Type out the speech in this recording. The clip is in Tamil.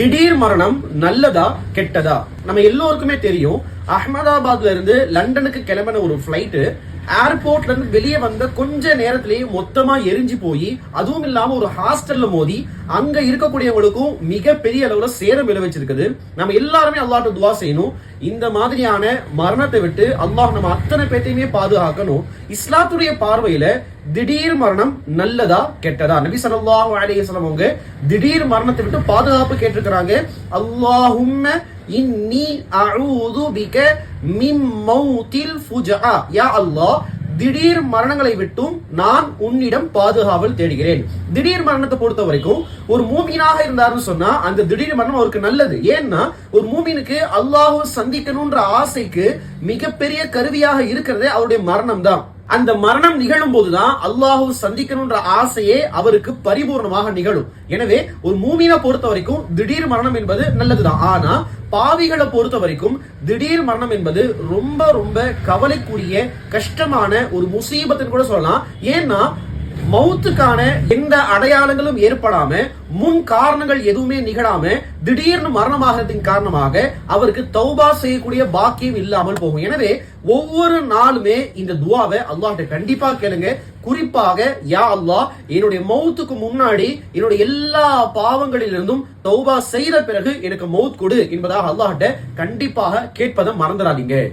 திடீர் மரணம் நல்லதா கெட்டதா? நம்ம எல்லோருக்குமே தெரியும். அகமதாபாத்ல இருந்து லண்டனுக்கு கிளம்பின ஒரு ஃபிளைட்டு ஏர்போர்ட்ல இருந்து வெளியே வந்த கொஞ்ச நேரத்திலேயே மொத்தமா எரிஞ்சு போய் அதுவும் இல்லாம ஒரு ஹாஸ்டல்ல மோதி அங்க இருக்கக்கூடியவங்களுக்கும் மிகப்பெரிய அளவுல சேரம் விளைவிச்சிருக்குது. நம்ம எல்லாருமே அல்லாட்ட துவா செய்யணும். இந்த மாதிரியான மரணத்தை விட்டு அல்லாஹ் நம்ம அத்தனை பேத்தையுமே பாதுகாக்கணும். இஸ்லாத்துடைய பார்வையில திடீர் மரணம் நல்லதா கெட்டதா? நபி ஸல்லல்லாஹு அலையம் அவங்க திடீர் மரணத்தை விட்டு பாதுகாப்பு கேட்டிருக்கிறாங்க. அல்லாஹும்ம இன்னி அழுது பிக மின் மௌத்தில் ஃபுஜா யா அல்லாஹ் திடீர் மரணங்களை விட்டும் நான் உன்னிடம் பாதுகாவல் தேடுகிறேன். திடீர் மரணத்தை பொறுத்த வரைக்கும் ஒரு மூமீனாக இருந்தாருன்னு சொன்னா அந்த திடீர் மரணம் அவருக்கு நல்லது. ஏன்னா ஒரு மூமீனுக்கு அல்லாஹ் சந்திக்கணும்ன்ற ஆசைக்கு மிகப்பெரிய கருவியாக இருக்கிறதே அவருடைய மரணம் தான். அந்த மரணம் நிகழும் போதுதான் அல்லாஹு சந்திக்கணும்ன்ற ஆசையே அவருக்கு பரிபூர்ணமாக நிகழும். எனவே ஒரு மூமினை பொறுத்த வரைக்கும் திடீர் மரணம் என்பது நல்லதுதான். ஆனா பாவிகளை பொறுத்த வரைக்கும் திடீர் மரணம் என்பது ரொம்ப ரொம்ப கவலைக்குரிய கஷ்டமான ஒரு முசீபத்துன்னு கூட சொல்லலாம். ஏன்னா மௌத்துக்கான எந்த அடையாளங்களும் ஏற்படாம முன் காரணங்கள் எதுவுமே நிகழாம திடீர்னு மரணமாகிறதின் காரணமாக அவருக்கு தௌபா செய்யக்கூடிய பாக்கியம் இல்லாமல் போகும். எனவே ஒவ்வொரு நாளுமே இந்த துவாவை அல்லாட்ட கண்டிப்பா கேளுங்க. குறிப்பாக யா அல்லாஹ் என்னுடைய மௌத்துக்கு முன்னாடி என்னுடைய எல்லா பாவங்களிலிருந்தும் தௌபா செய்த பிறகு எனக்கு மௌத் கொடு என்பதாக அல்லாட்ட கண்டிப்பாக கேட்பதை மறந்துடாதீங்க.